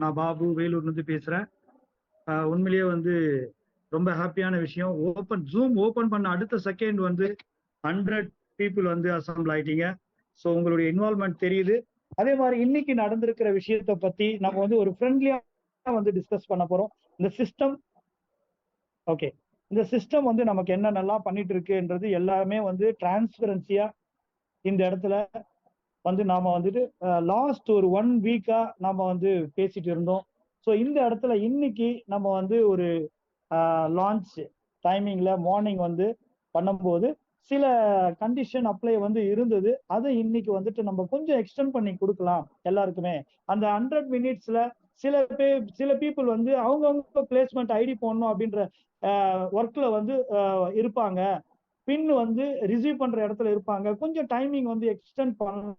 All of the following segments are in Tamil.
நான் பாபு வேலூர்லேருந்து பேசுகிறேன் உண்மையிலேயே வந்து ரொம்ப ஹாப்பியான விஷயம். ஓப்பன் ஜூம் ஓப்பன் பண்ண அடுத்த செகண்ட் வந்து ஹண்ட்ரட் பீப்புள் வந்து அசம்பிள் ஆயிட்டீங்க. ஸோ உங்களுடைய இன்வால்மெண்ட் தெரியுது. அதே மாதிரி இன்னைக்கு நடந்திருக்கிற விஷயத்தை பத்தி நம்ம வந்து ஒரு ஃப்ரெண்ட்லியா வந்து டிஸ்கஸ் பண்ண போறோம். இந்த சிஸ்டம் ஓகே இந்த சிஸ்டம் வந்து நமக்கு என்னென்னலாம் பண்ணிட்டு இருக்குன்றது எல்லாமே வந்து டிரான்ஸ்பரன்சியா இந்த இடத்துல வந்து நாம வந்துட்டு லாஸ்ட் ஒரு ஒன் வீக்கா நாம வந்து பேசிட்டு இருந்தோம். ஸோ இந்த இடத்துல இன்னைக்கு நம்ம வந்து ஒரு லான்ச் டைமிங்ல மார்னிங் வந்து பண்ணும்போது சில கண்டிஷன் அப்ளை வந்து இருந்தது. அதை இன்னைக்கு வந்துட்டு நம்ம கொஞ்சம் எக்ஸ்டெண்ட் பண்ணி கொடுக்கலாம் எல்லாருக்குமே. அந்த ஹண்ட்ரட் மினிட்ஸ்ல சில பே சில பீப்புள் வந்து அவங்கவுங்க பிளேஸ்மெண்ட் ஐடி போடணும் அப்படின்ற ஒர்க்ல வந்து இருப்பாங்க. பின் வந்து ரிசீவ் பண்ற இடத்துல இருப்பாங்க. கொஞ்சம் டைமிங் வந்து எக்ஸ்டெண்ட் பண்ண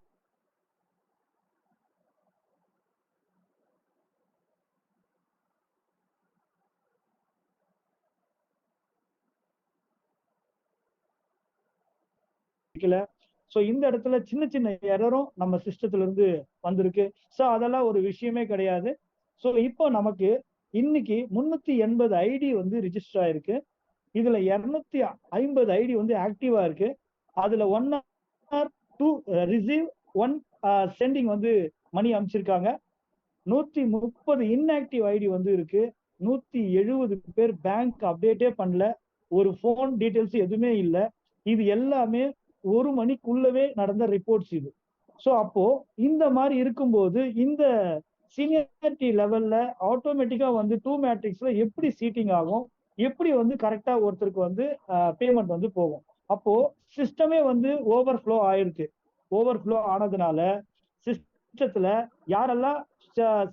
ஸோ இந்த இடத்துல சின்ன சின்ன எரரும் நம்ம சிஸ்டத்துல இருந்து வந்திருக்கு. ஸோ அதெல்லாம் ஒரு விஷயமே கிடையாது. ஸோ இப்போ நமக்கு இன்னைக்கு முன்னூத்தி எண்பது ஐடி வந்து ரிஜிஸ்டர் ஆயிருக்கு. இதுல இருநூத்தி ஐம்பது ஐடி வந்து ஆக்டிவா இருக்கு. அதுல one or two receive one sending வந்து மணி அமைச்சிருக்காங்க நூத்தி முப்பது இன்ஆக்டிவ் ஐடி வந்து இருக்கு. நூத்தி எழுபது பேர் பேங்க் அப்டேட்டே பண்ணல. ஒரு ஃபோன் டீட்டெயில்ஸ் எதுவுமே இல்லை. இது எல்லாமே ஒரு மணிக்குள்ளவே நடந்த ரிப்போர்ட்ஸ் இது. ஸோ அப்போ இந்த மாதிரி இருக்கும்போது இந்த சீனியாரிட்டி லெவல்ல ஆட்டோமேட்டிக்கா வந்து டூ மேட்ரிக்ஸ்ல எப்படி சீட்டிங் ஆகும்? எப்படி வந்து கரெக்டா ஒருத்தருக்கு வந்து பேமெண்ட் வந்து போகும்? அப்போ சிஸ்டமே வந்து ஓவர் ஃப்ளோ ஆயிருக்கு. ஓவர் ஃப்ளோ ஆனதுனால சிஸ்டத்துல யாரெல்லாம்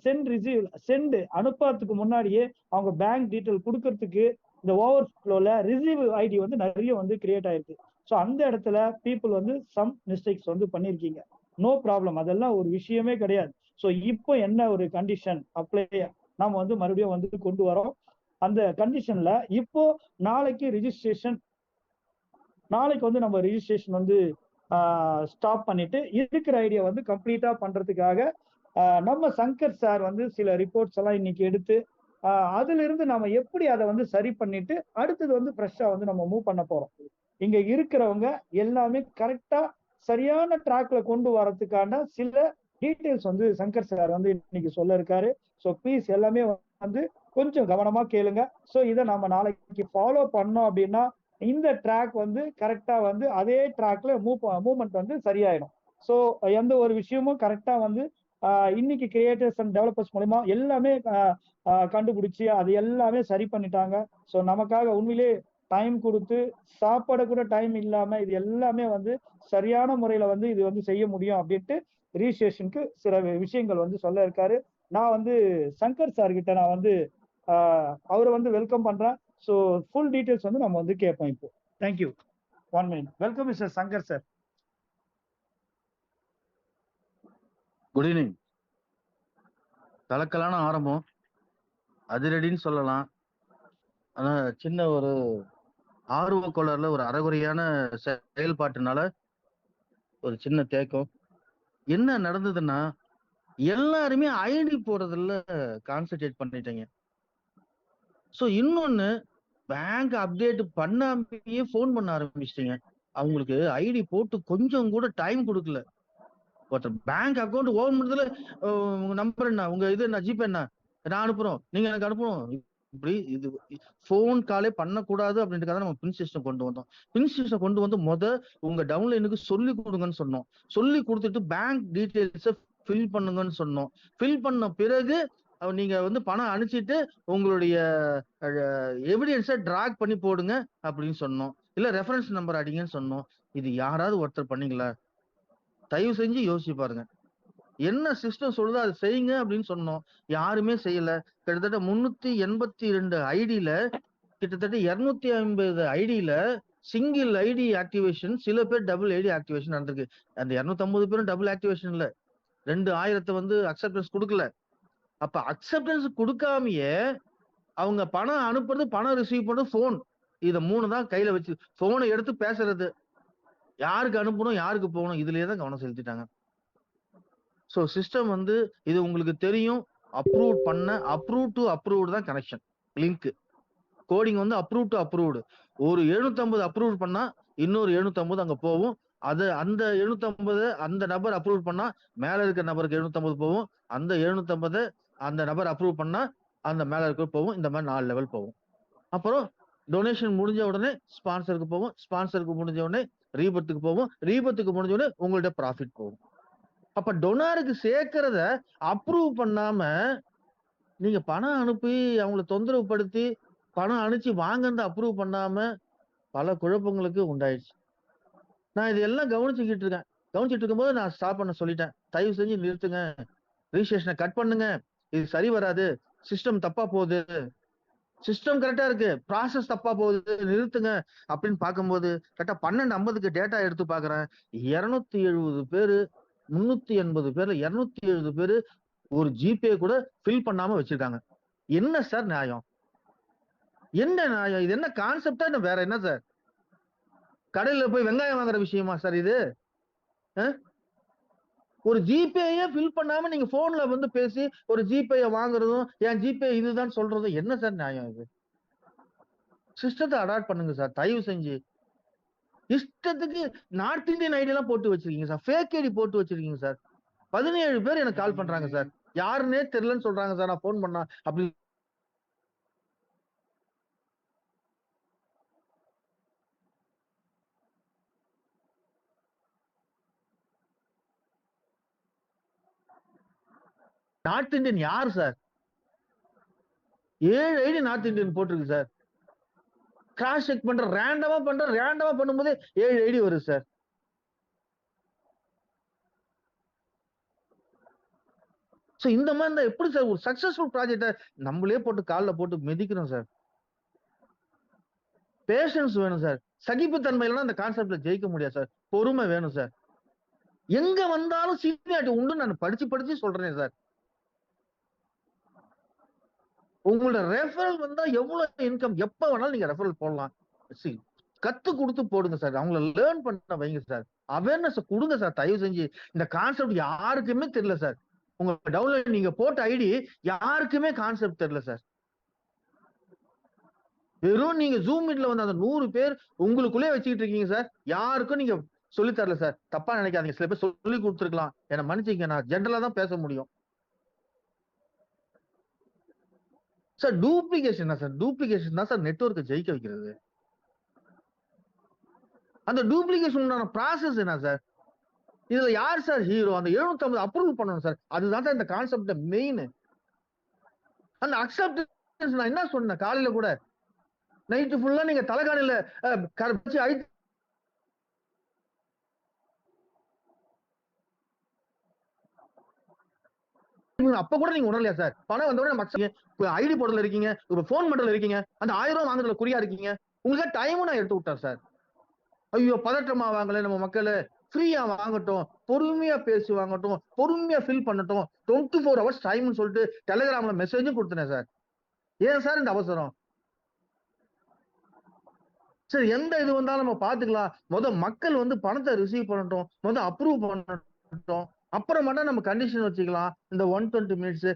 சென்ட் ரிசீவ் சென்ட் அனுப்புறதுக்கு முன்னாடியே அவங்க பேங்க் டீட்டெயில் கொடுக்கறதுக்கு இந்த ஓவர் ஃப்ளோல ரிசீவ் ஐடி வந்து நிறைய வந்து கிரியேட் ஆயிருக்கு. ஸோ அந்த இடத்துல பீப்புள் வந்து சம் மிஸ்டேக்ஸ் வந்து பண்ணியிருக்கீங்க நோ ப்ராப்ளம் அதெல்லாம் ஒரு விஷயமே கிடையாது. ஸோ இப்போ என்ன ஒரு கண்டிஷன் அப்ளை நாம் வந்து மறுபடியும் வந்து கொண்டு வரோம். அந்த கண்டிஷன்ல இப்போ நாளைக்கு ரிஜிஸ்ட்ரேஷன் நாளைக்கு வந்து நம்ம ரிஜிஸ்ட்ரேஷன் வந்து ஸ்டாப் பண்ணிட்டு இருக்கிற ஐடியா வந்து கம்ப்ளீட்டா பண்றதுக்காக நம்ம சங்கர் சார் வந்து சில ரிப்போர்ட்ஸ் எல்லாம் இன்னைக்கு எடுத்து அதுல இருந்து நம்ம எப்படி அதை வந்து சரி பண்ணிட்டு அடுத்தது வந்து ஃப்ரெஷ்ஷா வந்து நம்ம மூவ் பண்ண போறோம். இங்க இருக்கிறவங்க எல்லாமே கரெக்டா சரியான ட்ராக்ல கொண்டு வரதுக்கான சில டீட்டெயில்ஸ் வந்து சங்கர் சார் வந்து இன்னைக்கு சொல்ல இருக்காரு. ஸோ ப்ளீஸ் எல்லாமே வந்து கொஞ்சம் கவனமா கேளுங்க. ஸோ இதை நம்ம நாளைக்கு ஃபாலோ பண்ணோம் அப்படின்னா இந்த ட்ராக் வந்து கரெக்டா வந்து அதே ட்ராக்ல மூவ் மூவ்மெண்ட் வந்து சரியாயிடும். ஸோ எந்த ஒரு விஷயமும் கரெக்டா வந்து இன்னைக்கு கிரியேட்டர்ஸ் அண்ட் டெவலப்பர்ஸ் மூலயமா எல்லாமே கண்டுபிடிச்சி அது எல்லாமே சரி பண்ணிட்டாங்க. ஸோ நமக்காக உண்மையிலே டைம் கொடுத்து சாப்பாடு கூட டைம் இல்லாம இது எல்லாமே வந்து சரியான முறையில வந்து இது வந்து செய்ய முடியும் அப்படின்ட்டு ரிஜிஸ்ட்ரேஷனுக்கு சில விஷயங்கள் வந்து சொல்ல இருக்காரு. நான் வந்து சங்கர் சார் கிட்ட நான் வந்து அவரை வந்து வெல்கம் பண்றேன். ஸோ ஃபுல் டீட்டெயில்ஸ் வந்து நம்ம வந்து கேட்போம் இப்போ. Thank you one minute welcome mister Shankar sir good evening கலக்கலான ஆரம்பம். அதிரடின்னு சொல்லலாம். ஆனால் சின்ன ஒரு ஆர்வ கோளாறுல ஒரு அறகுறையான செயல்பாட்டுனால ஒரு சின்ன தேக்கம். என்ன நடந்ததுன்னா எல்லாருமே ஐடி போடுறதுல கான்சென்ட்ரேட் பண்ணிட்டீங்க. ஸோ இன்னொன்னு பேங்க் அப்டேட் பண்ணாமையே ஃபோன் பண்ண ஆரம்பிச்சிட்டீங்க. அவங்களுக்கு ஐடி போட்டு கொஞ்சம் கூட டைம் கொடுக்கல. ஒருத்தர் பேங்க் அக்கௌண்ட் ஓபன் பண்ணதுல உங்க நம்பர் என்ன? உங்க இது என்ன? ஜிபே என்ன? நான் அனுப்புறோம். நீங்க எனக்கு அனுப்பணும். இப்படி இது ஃபோன் காலே பண்ணக்கூடாது அப்படின்றதுக்காக நம்ம பின் சிஸ்டம் கொண்டு வந்தோம். பின் சிஸ்டம் கொண்டு வந்து முத உங்க டவுன்லைனுக்கு சொல்லி கொடுங்கன்னு சொன்னோம். சொல்லி கொடுத்துட்டு பேங்க் டீட்டெயில்ஸை ஃபில் பண்ணுங்கன்னு சொன்னோம். ஃபில் பண்ண பிறகு நீங்க வந்து பணம் அனுப்பிச்சிட்டு உங்களுடைய எவிடன்ஸை டிராக் பண்ணி போடுங்க அப்படின்னு சொன்னோம். இல்ல ரெஃபரன்ஸ் நம்பர் அடிங்கன்னு சொன்னோம். இது யாராவது ஒருத்தர் பண்ணீங்களா? தயவு செஞ்சு யோசிச்சு பாருங்க. என்ன சிஸ்டம் சொல்லுதோ அதை செய்யுங்க அப்படின்னு சொன்னோம். யாருமே செய்யல. கிட்டத்தட்ட முன்னூத்தி எண்பத்தி ரெண்டு ஐடியில கிட்டத்தட்ட இருநூத்தி ஐம்பது ஐடியில சிங்கிள் ஐடி ஆக்டிவேஷன் சில பேர் டபுள் ஐடி ஆக்டிவேஷன் நடந்திருக்கு. அந்த இருநூத்தி ஐம்பது பேரும் டபுள் ஆக்டிவேஷன் இல்ல ரெண்டு ஆயிரத்தை வந்து அக்செப்டன்ஸ் கொடுக்கல. அப்ப அக்செப்டன்ஸ் கொடுக்காமயே அவங்க பணம் அனுப்புறது பணம் ரிசீவ் பண்ணுறது போன் இதை மூணு தான் கையில வச்சு போனை எடுத்து பேசுறது. யாருக்கு அனுப்பணும் யாருக்கு போகணும் இதுலயே தான் கவனம் செலுத்திட்டாங்க. ஸோ சிஸ்டம் வந்து இது உங்களுக்கு தெரியும். அப்ரூவ் பண்ண அப்ரூவ் டு அப்ரூவ்டு தான் கனெக்ஷன் லிங்க் கோடிங் வந்து அப்ரூவ் டு அப்ரூவ்டு ஒரு 750 அப்ரூவ் பண்ணா இன்னொரு 750 அங்க போகும். அது அந்த 750 அந்த நபர் அப்ரூவ் பண்ணா மேல இருக்கிற நபருக்கு 750 போகும். அந்த 750 அந்த நபர் அப்ரூவ் பண்ணா அந்த மேல இருக்க போகும். இந்த மாதிரி நாலு லெவல் போகும். அப்புறம் டொனேஷன் முடிஞ்ச உடனே ஸ்பான்சருக்கு போகும். ஸ்பான்சருக்கு முடிஞ்ச உடனே ரீபத்துக்கு போகும். ரீபத்துக்கு முடிஞ்ச உடனே உங்கள்ட்ட ப்ராஃபிட் போகும். அப்ப டொனாருக்கு சேர்க்கறத அப்ரூவ் பண்ணாம நீங்க பணம் அனுப்பி அவங்கள தொந்தரவு படுத்தி பணம் அனுப்பிச்சு வாங்கன்னு அப்ரூவ் பண்ணாம பல குழப்பங்களுக்கு உண்டாயிடுச்சு நான் இதெல்லாம் கவனிச்சுக்கிட்டு இருக்கேன். கவனிச்சுட்டு இருக்கும்போது நான் ஸ்டாப் பண்ண சொல்லிட்டேன். தயவு செஞ்சு நிறுத்துங்க. ரிஜிஸ்ட்ரேஷனை கட் பண்ணுங்க. இது சரி வராது. சிஸ்டம் தப்பா போகுது. சிஸ்டம் கரெக்டா இருக்கு. ப்ராசஸ் தப்பா போகுது. நிறுத்துங்க அப்படின்னு பார்க்கும்போது கரெக்டா பன்னெண்டு ஐம்பதுக்கு டேட்டா எடுத்து பாக்குறேன் இருநூத்தி எழுபது பேரு முன்னூத்தி எண்பது பேர்ல இருநூத்தி எழுபது பேரு ஒரு ஜிபே கூட ஃபில் பண்ணாம வச்சிருக்காங்க. என்ன சார் நியாயம்? என்ன நியாயம்? இது என்ன கான்செப்டா என்ன வேற என்ன சார் கடையில போய் வெங்காயம் வாங்குற விஷயமா சார் இது? ஒரு ஜிபேயே ஃபில் பண்ணாம நீங்க போன்ல வந்து பேசி ஒரு ஜிபேய வாங்குறதும் என் ஜிபே இதுதான் சொல்றதும் என்ன சார் நியாயம் இது? சிஸ்டத்தை அடாப்ட் பண்ணுங்க சார் தயவு செஞ்சு. இஷ்டத்துக்கு நார்த் இந்தியன் ஐடி எல்லாம் போட்டு வச்சிருக்கீங்க சார். ஃபேக் ஐடி போட்டு வச்சிருக்கீங்க சார். பதினேழு பேர் எனக்கு கால் பண்றாங்க சார். யாருன்னே தெரியலன்னு சொல்றாங்க சார். நான் ஃபோன் பண்ணா அப்படி நார்த் இந்தியன் யார் சார்? ஏழு ஐடி நார்த் இந்தியன் போட்டிருக்கு சார். கிராஸ் செக் பண்ற ரேண்டமா பண்ற ரேண்டமா பண்ணும்போது ஏழு ஐடி வரும் சார் ஸோ இந்த மாதிரி இருந்தால் எப்படி சார் ஒரு சக்சஸ்ஃபுல் ப்ராஜெக்டை நம்மளே போட்டு காலில் போட்டு மிதிக்கிறோம் சார் பேஷன்ஸ் வேணும் சார் சகிப்புத்தன்மையிலாம் அந்த கான்செப்ட்ல ஜெயிக்க முடியாது சார் பொறுமை வேணும் சார் எங்க வந்தாலும் சீனியாரிட்டி உண்டு நான் படிச்சு படிச்சு சொல்றேன் சார் உங்களோட ரெஃபரல் வந்தா எவ்வளவு இன்கம் எப்ப வேணாலும் நீங்க ரெஃபரல் போடலாம். See, கத்து கொடுத்து போடுங்க சார் அவங்கள லேர்ன் பண்ண வைங்க சார் அவேர்னஸ் கொடுங்க சார் தயவு செஞ்சு இந்த கான்செப்ட் யாருக்குமே தெரியல சார் உங்க டவுன்லோட் நீங்க போட்ட ஐடி யாருக்குமே கான்செப்ட் தெரியல சார் வெறும் நீங்க ஜூம் மீட்ல வந்து அந்த நூறு பேர் உங்களுக்குள்ளே வச்சுக்கிட்டு இருக்கீங்க சார் யாருக்கும் நீங்க சொல்லி தரல சார் தப்பா நினைக்காதீங்க. சில பேர் சொல்லி கொடுத்துருக்கலாம். என்ன மன்னிச்சிங்க நான் ஜென்ரலா தான் பேச முடியும். சார் டூப்ளிகேஷன் தான் சார். டூப்ளிகேஷன் தான் சார் நெட்ஒர்க்கை ஜெயிக்க வைக்கிறது. அந்த டூப்ளிகேஷன் ப்ராசஸ் என்ன சார்? இதுல யார் சார் ஹீரோ அந்த 750 அப்ரூவல் பண்ணணும் சார். அதுதான் சார் இந்த கான்செப்ட் மெயின் அந்த அக்செப்டன்ஸ் நான் என்ன சொன்னேன் காலையில கூட? நைட்டு ஃபுல்லா நீங்க தலைகாணில கரைச்சி அப்ப கூட நீங்க உணரலையா சார் பணம் வந்தோடனே நம்ம ஐடி போர்டல இருக்கீங்க இப்ப போன் மட்டும் இருக்கீங்க அந்த ஆயிரம் ரூபாய் வாங்குறதுல குறியா இருக்கீங்க? உங்களுக்கு டைமும் நான் எடுத்து விட்டேன் சார் ஐயோ பதற்றமா வாங்கல நம்ம மக்களை. ஃப்ரீயா வாங்கட்டும் பொறுமையா பேசி வாங்கட்டும் பொறுமையா ஃபில் பண்ணட்டும் டுவெண்ட்டி ஃபோர் ஹவர்ஸ் டைம்னு சொல்லிட்டு டெலிகிராம்ல மெசேஜும் கொடுத்தேன் சார் ஏன் சார் இந்த அவசரம்? சரி எந்த இது வந்தாலும் நம்ம பாத்துக்கலாம் முத மக்கள் வந்து பணத்தை ரிசீவ் பண்ணட்டும் முத அப்ரூவ் பண்ணட்டும். அப்புறமாட்டா நம்ம கண்டிஷன் வச்சுக்கலாம். இந்த ஒன் டுவெண்ட்டி மினிட்ஸ்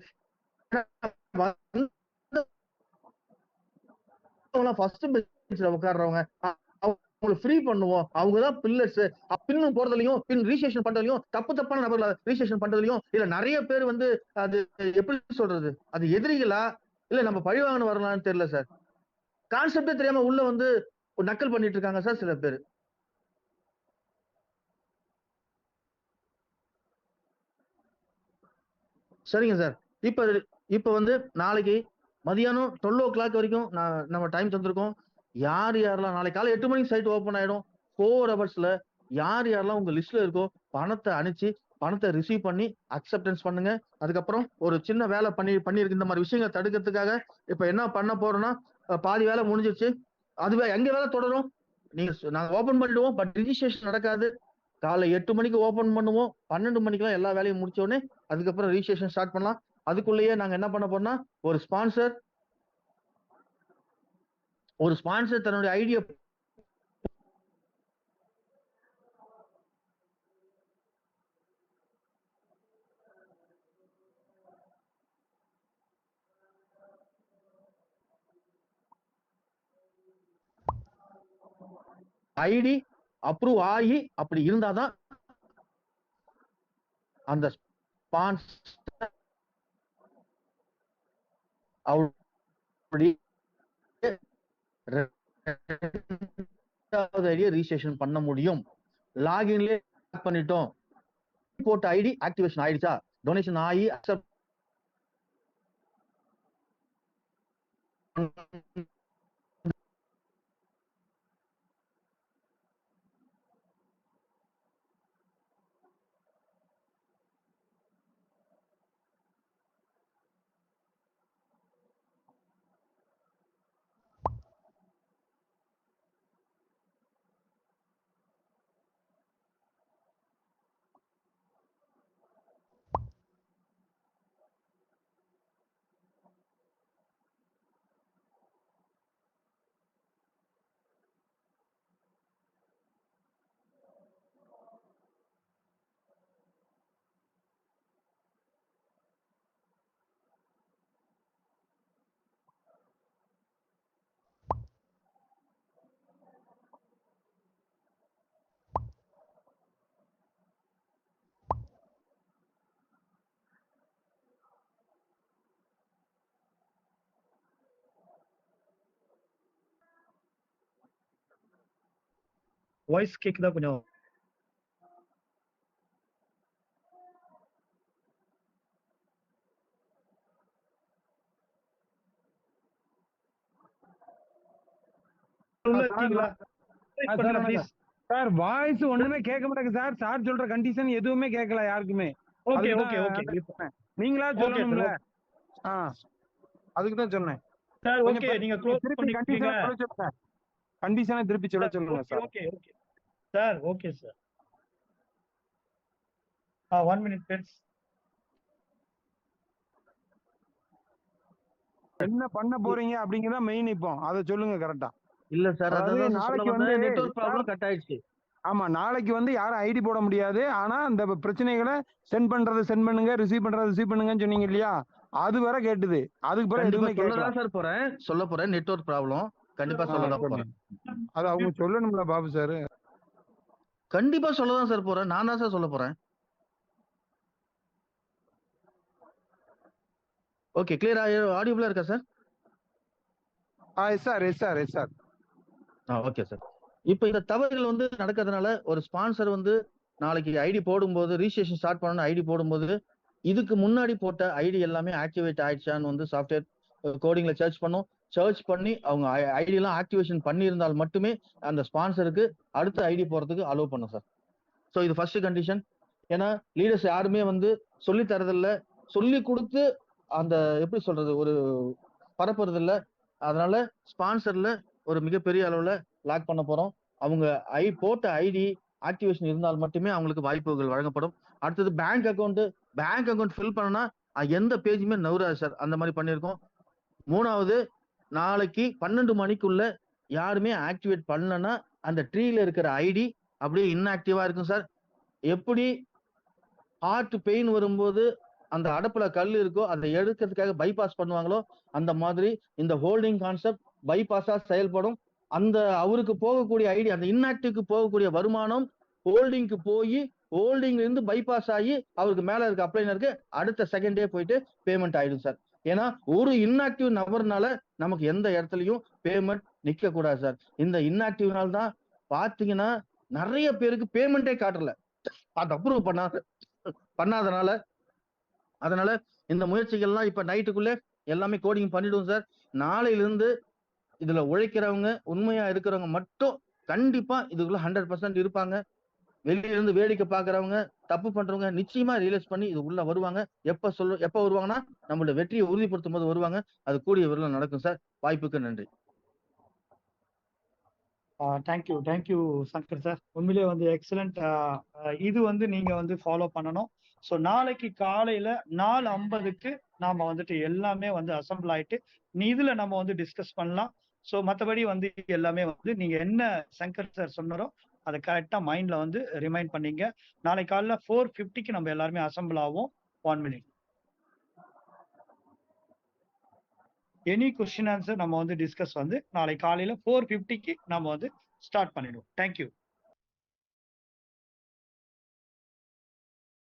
ஃபர்ஸ்ட் பெஞ்சில் உட்கார்றவங்க அவங்களை ஃப்ரீ பண்ணுவோம். அவங்க தான் பில்லர்ஸ் பின்னும் போறதுலயும் பின் ரீசேஷன் பண்றதுலயும் தப்பு தப்பான நபர்களை ரீசேஷன் பண்றதுலயும் இல்ல நிறைய பேர் வந்து அது எப்படி சொல்றது? அது எதிரிகளா? இல்ல நம்ம பழி வாங்கணும் வரலாம்னு தெரியல சார் கான்செப்டே தெரியாம உள்ள வந்து நக்கல் பண்ணிட்டு இருக்காங்க சார் சில பேர். சரிங்க சார். இப்போ இப்போ வந்து நாளைக்கு மதியானம் டுவெல் ஓ கிளாக் வரைக்கும் நான் நம்ம டைம் தந்திருக்கோம். யார் யாரெல்லாம் நாளைக்கு காலை எட்டு மணிக்கு சைட் ஓப்பன் ஆகிடும் ஃபோர் ஹவர்ஸில் யார் யாரெல்லாம் உங்கள் லிஸ்ட்டில் இருக்கோ பணத்தை அனுப்பிச்சு பணத்தை ரிசீவ் பண்ணி அக்செப்டன்ஸ் பண்ணுங்க. அதுக்கப்புறம் ஒரு சின்ன வேலை பண்ணி பண்ணியிருக்கு. இந்த மாதிரி விஷயங்களை தடுக்கிறதுக்காக இப்போ என்ன பண்ண போறோம்னா பாதி வேலை முடிஞ்சிருச்சு. அதுவே எங்க வேலை தொடரும்? நீங்க நாங்கள் நாங்க ஓபன் பண்ணிடுவோம். பட் ரிஜிஸ்ட்ரேஷன் நடக்காது. காலை எட்டு மணிக்கு ஓபன் பண்ணுவோம். பன்னெண்டு மணிக்கெல்லாம் எல்லா வேலையும் முடிச்ச உடனே அதுக்கப்புறம் ரிஜிஸ்ட்ரேஷன் ஸ்டார்ட் பண்ணலாம். அதுக்குள்ளேயே நாங்க என்ன பண்ண போறோம்னா ஒரு ஸ்பான்சர் ஒரு ஸ்பான்சர் தன்னுடைய ஐடியா ஐடி அப்ரூவ் ஆகி அப்படி இருந்தாதான் அந்த ரெண்டாவது ஐடியை ரிஜிஸ்ட்ரேஷன் பண்ண முடியும். லாகின்லயே பண்ணிட்டோம். போட்ட ஐடி ஆக்டிவேஷன் ஆயிடுச்சா டொனேஷன் ஆகி அக்செப்ட் வாய்ஸ் கேக்குதா கொஞ்சம் சார், வாய்ஸ் ஒண்ணுமே கேட்க மாட்டேங்குது சார் சார் சொல்ற கண்டிஷன் எதுவுமே கேட்கல யாருக்குமே. Okay okay okay. நீங்களா சொல்லணும்ல? ஆ. அதுக்கு தான் சொன்னேன். சார் ஓகே நீங்க க்ளோஸ் பண்ணிக்கீங்க கண்டிஷனை திருப்பி சொல்ல சொல்லுங்க sir okay okay sir okay sir ஆ ஒன் மினிட் ஃப்ரெண்ட்ஸ் என்ன பண்ண போறீங்க அப்படிங்கறத மெயின் இப்போ. அதை சொல்லுங்க கரெக்டா இல்ல சார் அதாவது நாளைக்கு வந்து நெட்வொர்க் ப்ராப்ளம் கட் ஆயிடுச்சு ஆமா நாளைக்கு வந்து யாரும் ஐடி போட முடியாது. ஆனா இந்த பிரச்சனைகளை சென்ட் பண்றதை சென்ட் பண்ணுங்க ரிசீவ் பண்றதை ரிசீவ் பண்ணுங்கன்னு சொன்னீங்க இல்லையா? அது வரை கேட்டுது. அதுக்கு பிறகு எதுவுமே கேட்கல. சார் போறேன். சொல்ல போறேன். நெட்வொர்க் ப்ராப்ளம் கண்டிப்பா சொல்லதான். போறேன். அது அவங்க சொல்லணும்ல பாபு சார். கண்டிப்பா சொல்லதான் சார் போறேன். நான் தான் சார் சொல்ல போறேன். ஓகே கிளியர் ஆடியோபிளா இருக்கா சார்? ஆ yes sir yes sir yes sir. ஆ ஓகே சார். இப்போ இந்த தவறுகள் வந்து நடக்கிறதுனால ஒரு ஸ்பான்சர் வந்து நாளைக்கு ஐடி போடும்போது ரிஜிஸ்ட்ரேஷன் ஸ்டார்ட் பண்ணணும் ஐடி போடும்போது இதுக்கு முன்னாடி போட்ட ஐடி எல்லாமே ஆக்டிவேட் ஆயிடுச்சான்னு வந்து சாஃப்ட்வேர் கோடிங்ல சர்ச் பண்ணும். சர்ச் பண்ணி அவங்க ஐடி எல்லாம் ஆக்டிவேஷன் பண்ணியிருந்தால் மட்டுமே அந்த ஸ்பான்சருக்கு அடுத்த ஐடி போறதுக்கு அலோவ் பண்ணும் சார் ஸோ இது ஃபர்ஸ்ட் கண்டிஷன் ஏன்னா லீடர்ஸ் யாருமே வந்து சொல்லி தரதில்ல. சொல்லி கொடுத்து அந்த எப்படி சொல்றது ஒரு பரப்புறது இல்லை அதனால ஸ்பான்சர்ல ஒரு மிகப்பெரிய அளவுல லாக் பண்ண போறோம். அவங்க ஐ போட்ட ஐடி ஆக்டிவேஷன் இருந்தால் மட்டுமே அவங்களுக்கு வாய்ப்புகள் வழங்கப்படும். அடுத்தது bank account bank account fill பண்ணனா எந்த பேஜுமே நவராது சார் அந்த மாதிரி பண்ணியிருக்கோம். மூணாவது நாளைக்கு பன்னெண்டு மணிக்குள்ள யாருமே ஆக்டிவேட் பண்ணலன்னா அந்த ட்ரீல இருக்கிற ஐடி அப்படியே இன்ஆக்டிவா இருக்கும் சார். எப்படி ஹார்ட் பெயின் வரும்போது அந்த அடப்புல கல் இருக்கோ அதை எடுக்கிறதுக்காக பைபாஸ் பண்ணுவாங்களோ அந்த மாதிரி இந்த ஹோல்டிங் கான்செப்ட் பைபாஸா செயல்படும். அந்த அவருக்கு போகக்கூடிய ஐடி அந்த இன்ஆக்டிவ்க்கு போகக்கூடிய வருமானம் ஹோல்டிங்க்கு போய் ஹோல்டிங்ல இருந்து பைபாஸ் ஆகி அவருக்கு மேல இருக்க அப்ளைனருக்கு அடுத்த செகண்டே போயிட்டு பேமெண்ட் ஆயிடும் சார். ஏன்னா ஒரு இன்ஆக்டிவ் நபர்னால நமக்கு எந்த இடத்துலயும் பேமெண்ட் நிக்க கூடாது சார். இந்த இன்ஆக்டிவ்னால தான் பாத்தீங்கன்னா நிறைய பேருக்கு பேமெண்ட்டே காட்டல. அது அப்ரூவ் பண்ணாத பண்ணாதனால அதனால இந்த முயற்சிகள்லாம் இப்ப நைட்டுக்குள்ள எல்லாமே கோடிங் பண்ணிடுவோம் சார். நாளையில இருந்து இதுல உழைக்கிறவங்க உண்மையா இருக்கிறவங்க மட்டும் கண்டிப்பா இதுக்குள்ள ஹண்ட்ரட் பர்சன்ட் இருப்பாங்க. வெளியில இருந்து வேடிக்கை பாக்குறவங்க தப்பு பண்றவங்க நிச்சயமா ரியலைஸ் பண்ணி இது உள்ள வருவாங்க. எப்ப சொல்ல எப்ப வருவாங்கன்னா நம்மளோட வெற்றியை உறுதிப்படுத்தும் போது வருவாங்க. அது கூடிய விரைவில் நடக்கும் சார். வாய்ப்புக்கு நன்றி. Thank you thank you Shankar sir. உண்மையிலேயே வந்து எக்ஸலண்ட் இது வந்து நீங்க வந்து ஃபாலோ பண்ணணும். ஸோ நாளைக்கு காலையில நாலு ஐம்பதுக்கு நாம வந்துட்டு எல்லாமே வந்து அசம்பிள் ஆயிட்டு நீ இதுல நம்ம வந்து டிஸ்கஸ் பண்ணலாம். ஸோ மற்றபடி வந்து எல்லாமே வந்து நீங்க என்ன சங்கர் சார் சொன்னாரோ அதை கரெக்டா மைண்ட்ல வந்து ரிமைண்ட் பண்ணீங்க. நாளைக்கு காலைல ஃபோர் ஃபிஃப்டிக்கு நம்ம எல்லாருமே அசம்பிள் ஆகும் one minute any question answer நம்ம வந்து டிஸ்கஸ் வந்து நாளை காலையில் ஃபோர் ஃபிஃப்டிக்கு நம்ம வந்து ஸ்டார்ட் பண்ணிடுவோம். தேங்க்யூ